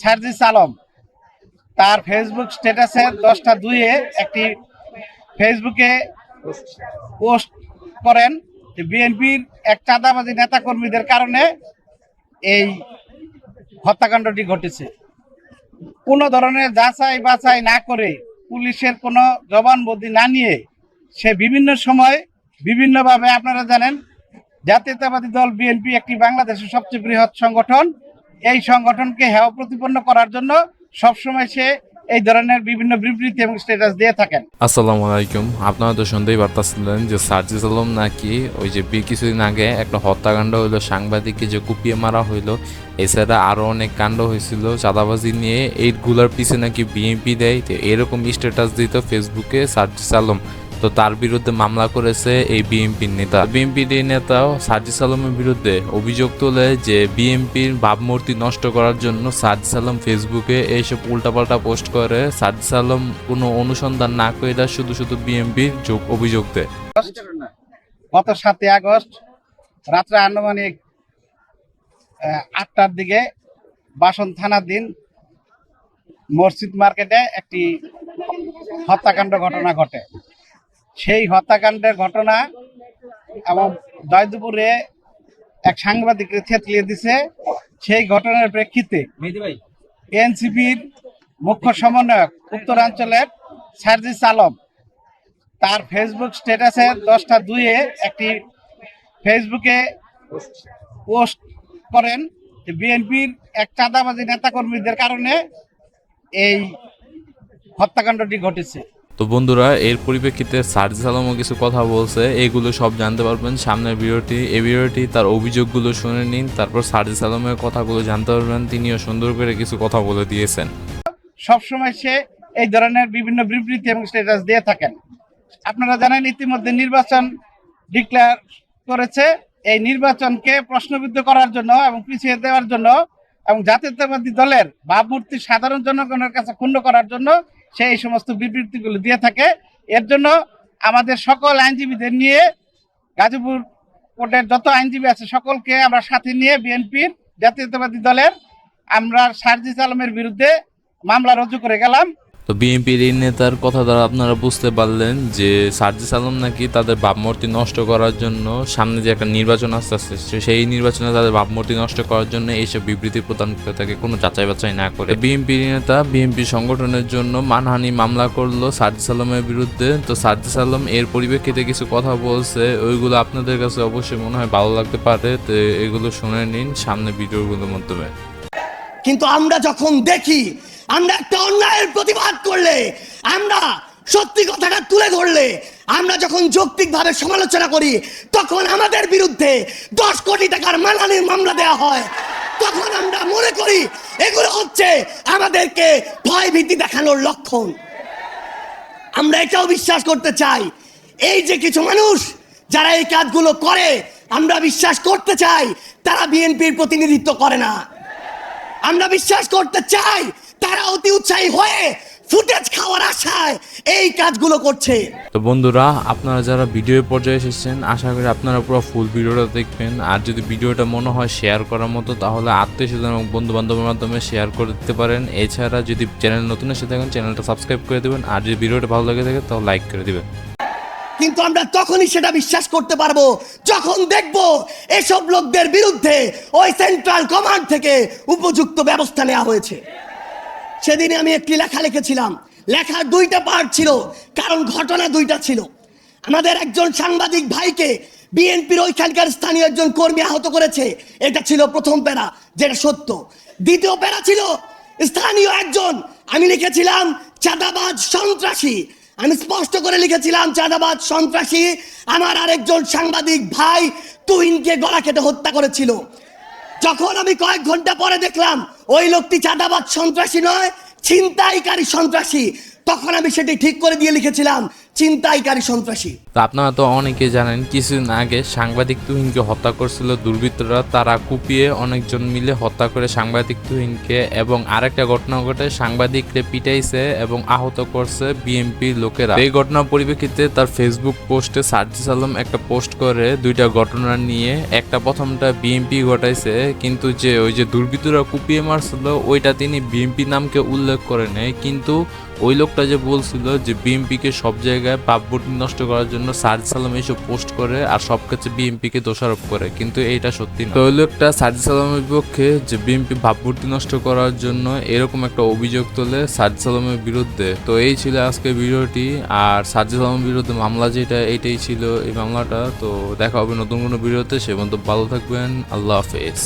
সার্জিস আলম। তার ফেসবুক স্ট্যাটাসে দশটা দুইয়ে একটি ফেসবুকে পোস্ট করেন যে বিএনপির এক চাঁদাবাজি নেতাকর্মীদের কারণে এই হত্যাকাণ্ডটি ঘটেছে। কোনো ধরনের যাচাই বাছাই না করে পুলিশের কোনো জবানবন্দি না নিয়ে সে বিভিন্ন সময় বিভিন্নভাবে, আপনারা জানেন, জাতীয়তাবাদী দল বিএনপি একটি বাংলাদেশের সবচেয়ে বৃহৎ সংগঠন। এই সংগঠনকে হেয় প্রতিপন্ন করার জন্য সবসময় সে এই ধরনের বিভিন্ন বিবৃতি এবং স্ট্যাটাস দিয়ে থাকেন। আসসালামু আলাইকুম। আপনারা তো শুনতেই পারতেছিলেন যে সার্জিস আলম নাকি ওই যে কিছুদিন আগে একটা হত্যাকাণ্ড হইল, সাংবাদিককে যে কুপিয়ে মারা হইল, এছাড়া আরও অনেক কাণ্ড হয়েছিল, চাঁদাবাজি নিয়ে এইগুলোর পিছে নাকি বিএনপি দেয়, তো এরকম স্ট্যাটাস দিত ফেসবুকে সার্জিস আলম। তো তার বিরুদ্ধে মামলা করেছে এই বিএনপির নেতা। বিএনপির এই নেতাও সার্জিস আলমের বিরুদ্ধে অভিযোগ তোলে যে বিএনপির ভাবমূর্তি নষ্ট করার জন্য সার্জিস আলম ফেসবুকে এইসব উল্টাপাল্টা পোস্ট করে। সার্জিস আলম কোনো অনুসন্ধান না করে শুধু শুধু বিএনপির যোগ অভিযোগ দেয়। গত সাতই আগস্ট রাত্রে আনুমানিক আটটার দিকে বাসন থানার দিন মসজিদ মার্কেটে একটি হত্যাকাণ্ড ঘটনা ঘটে। সেই হত্যাকাণ্ডের ঘটনা এবং জয়দুপুরে এক সাংবাদিককে থেতলিয়ে দিছে। সেই ঘটনার প্রেক্ষিতে এনসিপির মুখ্য সমন্বয়ক উত্তরাঞ্চলের সার্জিস আলম তার ফেসবুক স্ট্যাটাসে দশটা দুইয়ে একটি ফেসবুকে পোস্ট করেন বিএনপির এক চাঁদাবাজি নেতাকর্মীদের কারণে এই হত্যাকাণ্ডটি ঘটেছে। তো বন্ধুরা, এর পরিপ্রেক্ষিতে সার্জিস আলমও কিছু কথা বলছে। এগুলো সব জানতে পারবেন সামনের ভিডিওটি। এই ভিডিওটি তার অভিযোগগুলো শুনে নিন, তারপর সার্জিস আলমের কথাগুলো জানতে পারবেন। তিনিও সুন্দর করে কিছু কথা বলে দিয়েছেন। সবসময় সে এই ধরনের বিভিন্ন বিবৃতি এবং স্ট্যাটাস দিয়ে থাকেন। আপনারা জানেন, ইতিমধ্যে নির্বাচন ডিক্লেয়ার করেছে। এই নির্বাচনকে প্রশ্নবিদ্ধ করার জন্য এবং পিছিয়ে দেওয়ার জন্য এবং জাতীয়তাবাদী দলের ভাবমূর্তি সাধারণ জনগণের কাছে ক্ষুণ্ণ করার জন্য সে এই সমস্ত বিবৃতিগুলো দিয়ে থাকে। এর জন্য আমাদের সকল আইনজীবীদের নিয়ে গাজীপুর কোর্টের যত আইনজীবী আছে সকলকে আমরা সাথে নিয়ে বিএনপির জাতীয়তাবাদী দলের আমরা সার্জিস আলমের বিরুদ্ধে মামলা রুজু করে গেলাম। তো বিএনপির এই নেতার কথা দ্বারা আপনারা বুঝতে পারলেন যে সার্জিস আলম নাকি তাদের ভাবমূর্তি নষ্ট করার জন্য সামনে যে একটা নির্বাচন আসতে আসছে সেই নির্বাচনে তাদের ভাবমূর্তি নষ্ট করার জন্য এইসব বিবৃতি প্রদান করে থাকে কোনো যাচাই বাছাই না করে। বিএনপির নেতা, বিএনপি সংগঠনের জন্য মানহানি মামলা করল সার্জিস আলমের বিরুদ্ধে। তো সার্জিস আলম এর পরিপ্রেক্ষিতে কিছু কথা বলছে, ওইগুলো আপনাদের কাছে অবশ্যই মনে হয় ভালো লাগতে পারে। তো এগুলো শুনে নিন সামনে ভিডিওগুলোর মাধ্যমে। কিন্তু আমরা যখন দেখি, আমরা একটা অন্যায়ের প্রতিবাদ করলে, আমরা সত্যি কথাটা তুলে ধরলে, আমরা যখন যৌক্তিকভাবে সমালোচনা করি, তখন আমাদের বিরুদ্ধে দশ কোটি টাকার মানহানির মামলা দেওয়া হয়। তখন আমরা মনে করি, এগুলো হচ্ছে আমাদেরকে ভয় ভীতি দেখানোর লক্ষণ। আমরা এটাও বিশ্বাস করতে চাই। এই যে কিছু মানুষ, যারা এই কাজগুলো করে, আমরা বিশ্বাস করতে চাই, তারা বিএনপির প্রতিনিধিত্ব করে না। আমরা বিশ্বাস করতে চাই, তারা অতি উৎসাহী হয়ে ফুটেজ খাওয়ার আশায় এই কাজগুলো করছে। তো বন্ধুরা, আপনারা যারা ভিডিও পর্যায়ে এসেছেন, আশা করি আপনারা পুরো ফুল ভিডিওটা দেখবেন। আর যদি ভিডিওটা মনে হয় শেয়ার করার মতো, তাহলে আত্মীয় স্বজন এবং বন্ধু বান্ধবের মাধ্যমে শেয়ার করে দিতে পারেন। এছাড়া যদি চ্যানেল নতুন এসে থাকেন চ্যানেলটা সাবস্ক্রাইব করে দেবেন। আর যদি ভিডিওটা ভালো লাগে থাকে, তাহলে লাইক করে দিবেন। কিন্তু আমরা তখনই সেটা বিশ্বাস করতে পারব। যখন দেখব এসব লোকদের বিরুদ্ধে ওই সেন্ট্রাল কমান্ড থেকে উপযুক্ত ব্যবস্থা নেওয়া হয়েছে। সেদিনে আমি একটি লেখা লিখেছিলাম। লেখার দুইটা পার্ট ছিল, কারণ ঘটনা দুইটা ছিল। আমাদের একজন সাংবাদিক ভাইকে বিএনপির ওইখানকার স্থানীয় একজন কর্মী আহত করেছে। এটা ছিল প্রথম প্যারা, যেটা সত্য। দ্বিতীয় প্যারা ছিল স্থানীয় একজন, আমি লিখেছিলাম, চাঁদাবাজ সন্ত্রাসী। আমি স্পষ্ট করে লিখেছিলাম চাঁদাবাদ সন্ত্রাসী, আমার আরেকজন সাংবাদিক ভাই তুহিনকে গলা কেটে হত্যা করেছিল। যখন আমি কয়েক ঘণ্টা পরে দেখলাম, ওই লোকটি চাঁদাবাদ সন্ত্রাসী নয়, ছিনতাইকারী সন্ত্রাসী। তখন আমি সেটি ঠিক করে দিয়ে লিখেছিলাম চিন্তাইকারী সন্ত্রাসী। আপনারা তো অনেকে জানেন, কিছুদিন আগে সাংবাদিক তুহিনকে হত্যা করছিল দুর্বৃত্তরা। তারা কুপিয়ে অনেকজন মিলে হত্যা করে সাংবাদিক তুহিনকে এবং আরেকটা ঘটনা ঘটে, সাংবাদিককে পিটাইছে এবং আহত করছে বিএনপির লোকেরা। এই ঘটনার পরিপ্রেক্ষিতে তার ফেসবুক পোস্টে সার্জিস আলম একটা পোস্ট করে দুইটা ঘটনা নিয়ে, একটা প্রথমটা বিএনপি ঘটাইছে, কিন্তু যে ওই যে দুর্বৃত্তরা কুপিয়ে মারছিল, ওইটা তিনি বিএনপি নামকে উল্লেখ করে নেয় কিন্তু ওই লোকটা যে বলছিল যে বিএমপিকে সব জায়গায় পাপ ভাবভূতি নষ্ট করার জন্য সার্জিস আলম এইসব পোস্ট করে আর সব কাছে বিএমপিকে দোষারোপ করে, কিন্তু এইটা সত্যি না। তো ওই লোকটা সার্জিস আলমের বিপক্ষে যে বিএমপি ভাবভূতি নষ্ট করার জন্য এরকম একটা অভিযোগ তোলে সার্জিস আলমের বিরুদ্ধে। তো এই ছিল আজকে ভিডিওটি, আর সার্জিস আলমের বিরুদ্ধে মামলা যেটা, এইটাই ছিল এই মামলাটা। তো দেখা হবে নতুন কোনো ভিডিওতে, সে পর্যন্ত ভালো থাকবেন, আল্লাহ হাফেজ।